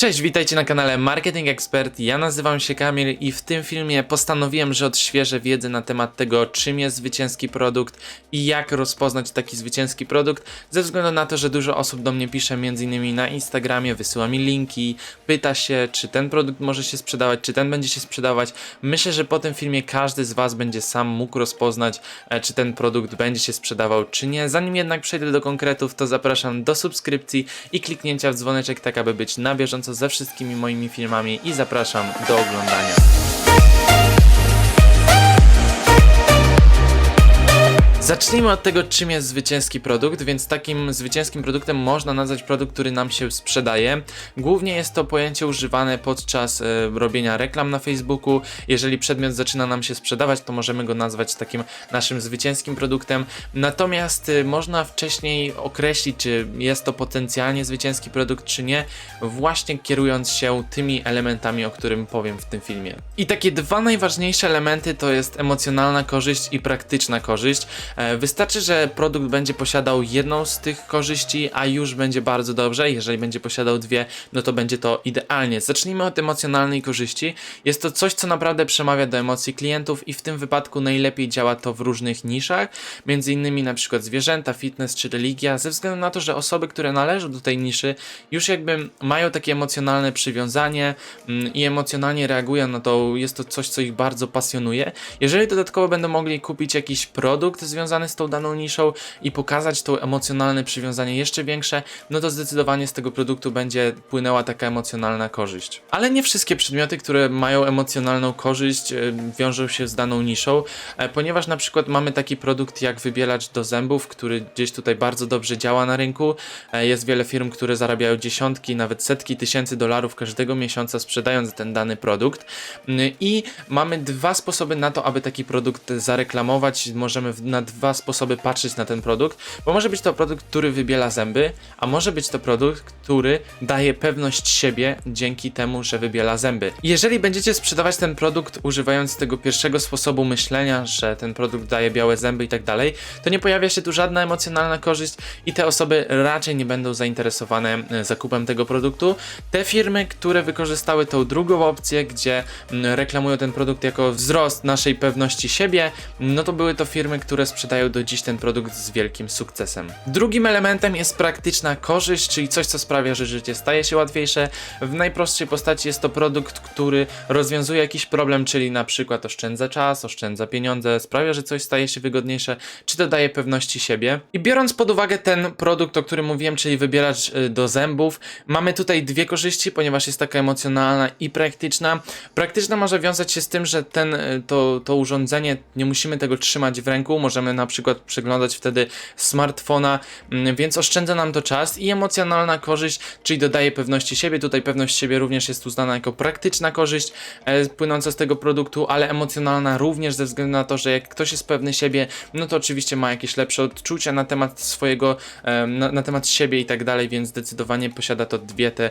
Cześć, witajcie na kanale Marketing Expert. Ja nazywam się Kamil i w tym filmie postanowiłem, że odświeżę wiedzę na temat tego, czym jest zwycięski produkt i jak rozpoznać taki zwycięski produkt, ze względu na to, że dużo osób do mnie pisze m.in. na Instagramie, wysyła mi linki, pyta się, czy ten produkt może się sprzedawać, czy ten będzie się sprzedawać. Myślę, że po tym filmie każdy z Was będzie sam mógł rozpoznać, e, czy ten produkt będzie się sprzedawał, czy nie. Zanim jednak przejdę do konkretów, to zapraszam do subskrypcji i kliknięcia w dzwoneczek, tak aby być na bieżąco ze wszystkimi moimi filmami i zapraszam do oglądania. Zacznijmy od tego, czym jest zwycięski produkt, więc takim zwycięskim produktem można nazwać produkt, który nam się sprzedaje. Głównie jest to pojęcie używane podczas e, robienia reklam na Facebooku. Jeżeli przedmiot zaczyna nam się sprzedawać, to możemy go nazwać takim naszym zwycięskim produktem. Natomiast e, można wcześniej określić, czy jest to potencjalnie zwycięski produkt, czy nie, właśnie kierując się tymi elementami, o którym powiem w tym filmie. I takie dwa najważniejsze elementy to jest emocjonalna korzyść i praktyczna korzyść. E, Wystarczy, że produkt będzie posiadał jedną z tych korzyści, a już będzie bardzo dobrze. Jeżeli będzie posiadał dwie, no to będzie to idealnie. Zacznijmy od emocjonalnej korzyści. Jest to coś, co naprawdę przemawia do emocji klientów i w tym wypadku najlepiej działa to w różnych niszach, między innymi na przykład zwierzęta, fitness czy religia, ze względu na to, że osoby, które należą do tej niszy, już jakby mają takie emocjonalne przywiązanie mm, i emocjonalnie reagują na to, jest to coś, co ich bardzo pasjonuje. Jeżeli dodatkowo będą mogli kupić jakiś produkt związany z tą daną niszą i pokazać to emocjonalne przywiązanie jeszcze większe, no to zdecydowanie z tego produktu będzie płynęła taka emocjonalna korzyść. Ale nie wszystkie przedmioty, które mają emocjonalną korzyść, e, wiążą się z daną niszą, e, ponieważ na przykład mamy taki produkt jak wybielacz do zębów, który gdzieś tutaj bardzo dobrze działa na rynku. E, Jest wiele firm, które zarabiają dziesiątki, nawet setki tysięcy dolarów każdego miesiąca sprzedając ten dany produkt. Mm, I mamy dwa sposoby na to, aby taki produkt zareklamować. Możemy na dwa sposoby patrzeć na ten produkt, bo może być to produkt, który wybiela zęby, a może być to produkt, który daje pewność siebie dzięki temu, że wybiela zęby. Jeżeli będziecie sprzedawać ten produkt używając tego pierwszego sposobu myślenia, że ten produkt daje białe zęby i tak dalej, to nie pojawia się tu żadna emocjonalna korzyść i te osoby raczej nie będą zainteresowane e, zakupem tego produktu. Te firmy, które wykorzystały tą drugą opcję, gdzie mm, reklamują ten produkt jako wzrost naszej pewności siebie, no to były to firmy, które sprzedają do dziś ten produkt z wielkim sukcesem. Drugim elementem jest praktyczna korzyść, czyli coś, co sprawia, że życie staje się łatwiejsze. W najprostszej postaci jest to produkt, który rozwiązuje jakiś problem, czyli na przykład oszczędza czas, oszczędza pieniądze, sprawia, że coś staje się wygodniejsze, czy to daje pewności siebie. I biorąc pod uwagę ten produkt, o którym mówiłem, czyli wybieracz y, do zębów, mamy tutaj dwie korzyści, ponieważ jest taka emocjonalna i praktyczna. Praktyczna może wiązać się z tym, że ten, y, to, to urządzenie, nie musimy tego trzymać w ręku, możemy na przykład przeglądać wtedy smartfona, mm, więc oszczędza nam to czas i emocjonalna korzyść, czyli dodaje pewności siebie. Tutaj pewność siebie również jest uznana jako praktyczna korzyść e, płynąca z tego produktu, ale emocjonalna również ze względu na to, że jak ktoś jest pewny siebie, no to oczywiście ma jakieś lepsze odczucia na temat swojego, na, na temat siebie i tak dalej, więc zdecydowanie posiada to dwie te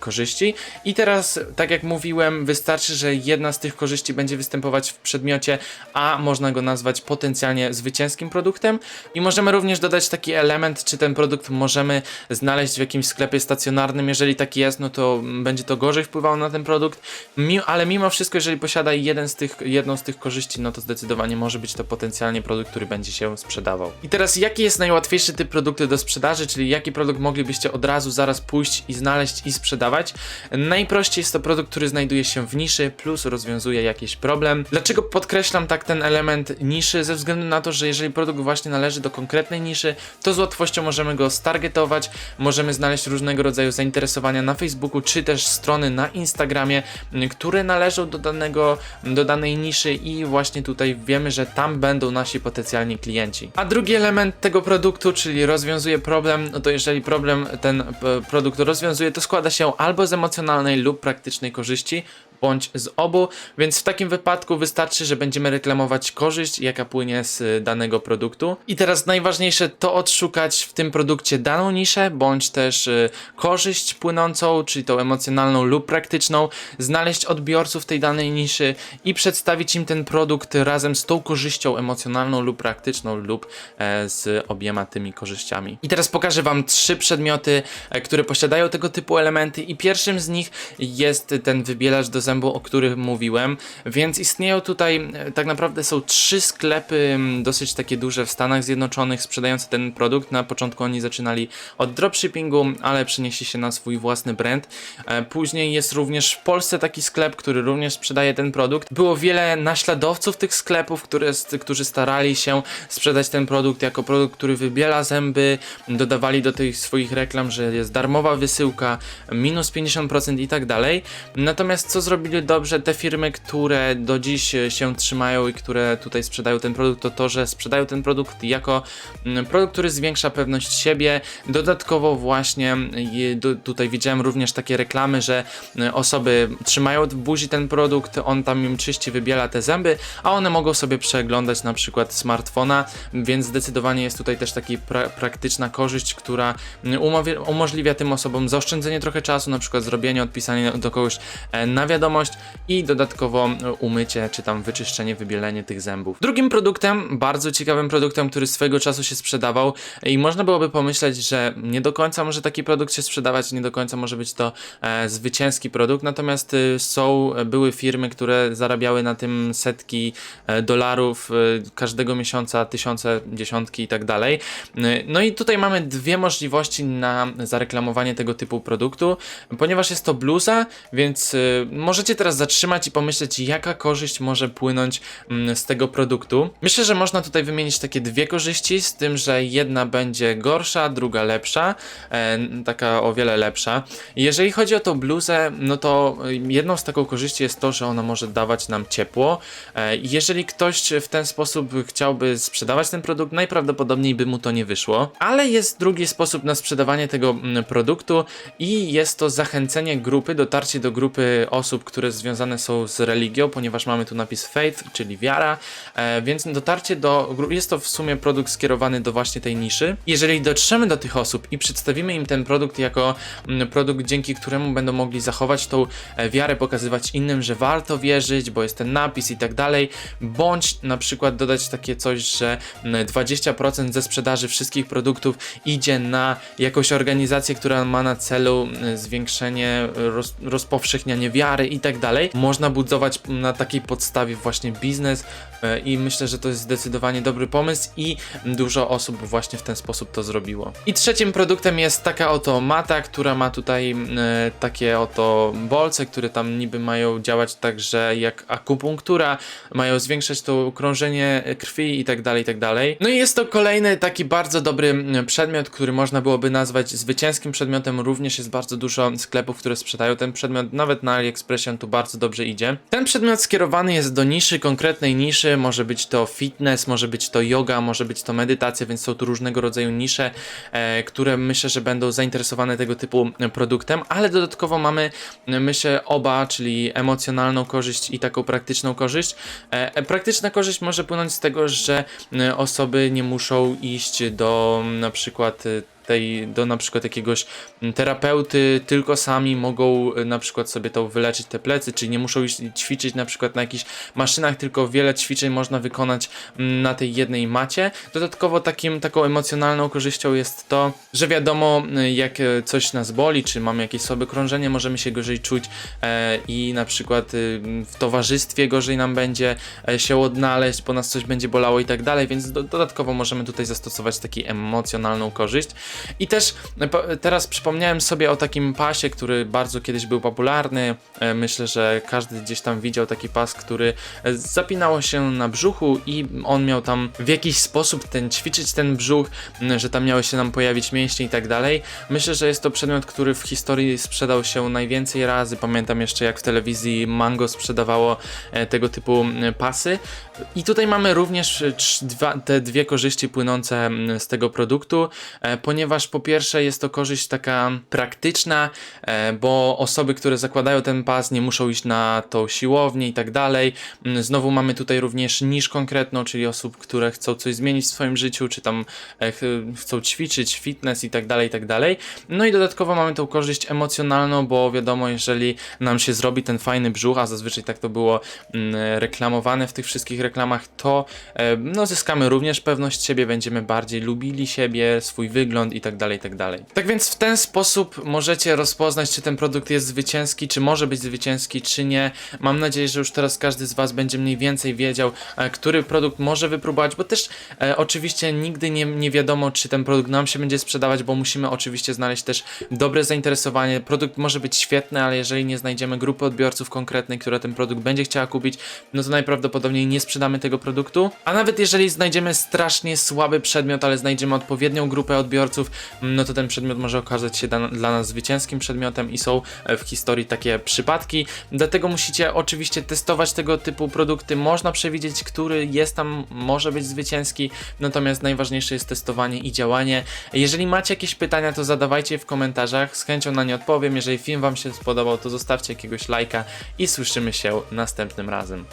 korzyści. I teraz, tak jak mówiłem, wystarczy, że jedna z tych korzyści będzie występować w przedmiocie, a można go nazwać potencjalnie zwycięskim produktem. I możemy również dodać taki element, czy ten produkt możemy znaleźć w jakimś sklepie stacjonarnym. Jeżeli taki jest, no to będzie to gorzej wpływało na ten produkt. Mi, ale mimo wszystko, jeżeli posiada jeden z tych, jedną z tych korzyści, no to zdecydowanie może być to potencjalnie produkt, który będzie się sprzedawał. I teraz, jaki jest najłatwiejszy typ produktu do sprzedaży, czyli jaki produkt moglibyście od razu zaraz pójść i znaleźć i sprzedawać? Najprościej jest to produkt, który znajduje się w niszy, plus rozwiązuje jakiś problem. Dlaczego podkreślam tak ten element niszy? Ze względu na to, że jeżeli produkt właśnie należy do konkretnej niszy, to z łatwością możemy go stargetować, możemy znaleźć różnego rodzaju zainteresowania na Facebooku, czy też strony na Instagramie, które należą do danego, do danej niszy i właśnie tutaj wiemy, że tam będą nasi potencjalni klienci. A drugi element tego produktu, czyli rozwiązuje problem, no to jeżeli problem ten e, produkt rozwiązuje, to składa się albo z emocjonalnej lub praktycznej korzyści, bądź z obu, więc w takim wypadku wystarczy, że będziemy reklamować korzyść, jaka płynie z danego produktu. I teraz najważniejsze to odszukać w tym produkcie daną niszę, bądź też y, korzyść płynącą, czyli tą emocjonalną lub praktyczną, znaleźć odbiorców tej danej niszy i przedstawić im ten produkt razem z tą korzyścią emocjonalną lub praktyczną lub e, z obiema tymi korzyściami. I teraz pokażę Wam trzy przedmioty, e, które posiadają tego typu elementy i pierwszym z nich jest ten wybielacz do zębu, o którym mówiłem, więc istnieją tutaj, e, tak naprawdę są trzy sklepy dosyć takie duże w Stanach Zjednoczonych sprzedające ten produkt. Na początku oni zaczynali od dropshippingu, ale przenieśli się na swój własny brand. E, Później jest również w Polsce taki sklep, który również sprzedaje ten produkt. Było wiele naśladowców tych sklepów, które, którzy starali się sprzedać ten produkt jako produkt, który wybiela zęby, dodawali do tych swoich reklam, że jest darmowa wysyłka, minus 50% i tak dalej. Natomiast co zrobili dobrze te firmy, które do dziś e, się trzymają i które tutaj sprzedają ten produkt, to to, że sprzedają ten produkt jako mm, produkt, który zwiększa pewność siebie. Dodatkowo właśnie do- tutaj widziałem również takie reklamy, że e, osoby trzymają w buzi ten produkt, on tam im czyści, wybiela te zęby, a one mogą sobie przeglądać na przykład smartfona, więc zdecydowanie jest tutaj też taka pra praktyczna korzyść, która mm, umożliwia tym osobom zaoszczędzenie trochę czasu, na przykład zrobienie, odpisanie do kogoś e, na wiadomość i dodatkowo e, umycie, czy tam wyczyszczenie, wybielenie tych zębów. Drugim produktem, bardzo ciekawym produktem, który swego czasu się sprzedawał i można byłoby pomyśleć, że nie do końca może taki produkt się sprzedawać, nie do końca może być to e, zwycięski produkt, natomiast y, są, były firmy, które zarabiały na tym setki e, dolarów y, każdego miesiąca, tysiące, dziesiątki i tak dalej. Y, No i tutaj mamy dwie możliwości na zareklamowanie tego typu produktu, ponieważ jest to bluza, więc y, możecie teraz zatrzymać i pomyśleć, jaka korzyść może płynąć mm, z tego produktu. Myślę, że można tutaj wymienić takie dwie korzyści, z tym, że jedna będzie gorsza, druga lepsza, e, taka o wiele lepsza. Jeżeli chodzi o tą bluzę, no to y, jedną z taką korzyści jest to, że ona może dawać nam ciepło. E, Jeżeli ktoś w ten sposób chciałby sprzedawać ten produkt, najprawdopodobniej by mu to nie wyszło. Ale jest drugi sposób na sprzedawanie tego mm, produktu i jest to zachęcenie grupy, dotarcie do grupy osób, które związane są z religią, ponieważ mamy tu napis faith, czyli wiara, e, więc dotarcie do jest to w sumie produkt skierowany do właśnie tej niszy. Jeżeli dotrzemy do tych osób i przedstawimy im ten produkt jako mm, produkt, dzięki któremu będą mogli zachować tą e, wiarę, pokazywać innym, że warto wierzyć, bo jest ten napis i tak dalej, bądź na przykład dodać takie coś, że mm, 20% ze sprzedaży wszystkich produktów idzie na jakąś organizację, która ma na celu mm, zwiększenie, roz, rozpowszechnianie wiary i tak dalej. Można budować na takiej podstawie właśnie biznes e, i myślę, że to jest zdecydowanie dobry pomysł i dużo osób właśnie w ten sposób to zrobiło. I trzecim produktem jest taka oto mata, która ma tutaj e, takie oto bolce, które tam niby mają działać także jak akupunktura, mają zwiększać to krążenie krwi i tak dalej, i tak dalej. No i jest to kolejny taki bardzo dobry przedmiot, który można byłoby nazwać zwycięskim przedmiotem. Również jest bardzo dużo sklepów, które sprzedają ten przedmiot, nawet na AliExpressie on tu bardzo dobrze idzie. Ten przedmiot skierowany jest do niszy, konkretnej niszy, może być to fitness, może być to yoga, może być to medytacja, więc są tu różnego rodzaju nisze, e, które myślę, że będą zainteresowane tego typu e, produktem, ale dodatkowo mamy, e, myślę, oba, czyli emocjonalną korzyść i taką praktyczną korzyść. E, e, praktyczna korzyść może płynąć z tego, że osoby nie muszą iść do na przykład tej, do na przykład jakiegoś mm, terapeuty, tylko sami mogą y, na przykład sobie to wyleczyć te plecy, czyli nie muszą ćwiczyć na przykład na jakichś maszynach, tylko wiele ćwiczeń można wykonać mm, na tej jednej macie. Dodatkowo takim, taką emocjonalną korzyścią jest to, że wiadomo y, jak y, coś nas boli, czy mamy jakieś słabe krążenie, możemy się gorzej czuć e, i na przykład w towarzystwie gorzej nam będzie e, się odnaleźć, bo nas coś będzie bolało i tak dalej, więc do, dodatkowo możemy tutaj zastosować taką emocjonalną korzyść. I też po- teraz przypomniałem sobie o takim pasie, który bardzo kiedyś był popularny. E, Myślę, że każdy gdzieś tam widział taki pas, który e, zapinało się na brzuchu i on miał tam w jakiś sposób ten ćwiczyć ten brzuch, że tam miały się nam pojawić mięśnie i tak dalej. Myślę, że jest to przedmiot, który w historii sprzedał się najwięcej razy. Pamiętam jeszcze jak w telewizji Mango sprzedawało e, tego typu pasy. I tutaj mamy również te dwie korzyści płynące z tego produktu, ponieważ ponieważ po pierwsze jest to korzyść taka praktyczna, e, bo osoby, które zakładają ten pas nie muszą iść na tą siłownię i tak dalej. Mm, Znowu mamy tutaj również niż konkretną, czyli osób, które chcą coś zmienić w swoim życiu, czy tam e, ch- chcą ćwiczyć, fitness i tak dalej, i tak dalej. No i dodatkowo mamy tą korzyść emocjonalną, bo wiadomo, jeżeli nam się zrobi ten fajny brzuch, a zazwyczaj tak to było mm, reklamowane w tych wszystkich reklamach, to e, no, zyskamy również pewność siebie, będziemy bardziej lubili siebie, swój wygląd i tak dalej, i tak dalej. Tak więc w ten sposób możecie rozpoznać, czy ten produkt jest zwycięski, czy może być zwycięski, czy nie. Mam nadzieję, że już teraz każdy z Was będzie mniej więcej wiedział, e, który produkt może wypróbować, bo też e, oczywiście nigdy nie, nie wiadomo, czy ten produkt nam się będzie sprzedawać, bo musimy oczywiście znaleźć też dobre zainteresowanie. Produkt może być świetny, ale jeżeli nie znajdziemy grupy odbiorców konkretnej, która ten produkt będzie chciała kupić, no to najprawdopodobniej nie sprzedamy tego produktu. A nawet jeżeli znajdziemy strasznie słaby przedmiot, ale znajdziemy odpowiednią grupę odbiorców, no to ten przedmiot może okazać się dla, dla nas zwycięskim przedmiotem i są e, w historii takie przypadki. Dlatego musicie oczywiście testować tego typu produkty. Można przewidzieć, który jest tam, może być zwycięski, natomiast najważniejsze jest testowanie i działanie. Jeżeli macie jakieś pytania, to zadawajcie je w komentarzach, z chęcią na nie odpowiem. Jeżeli film Wam się spodobał, to zostawcie jakiegoś lajka i słyszymy się następnym razem.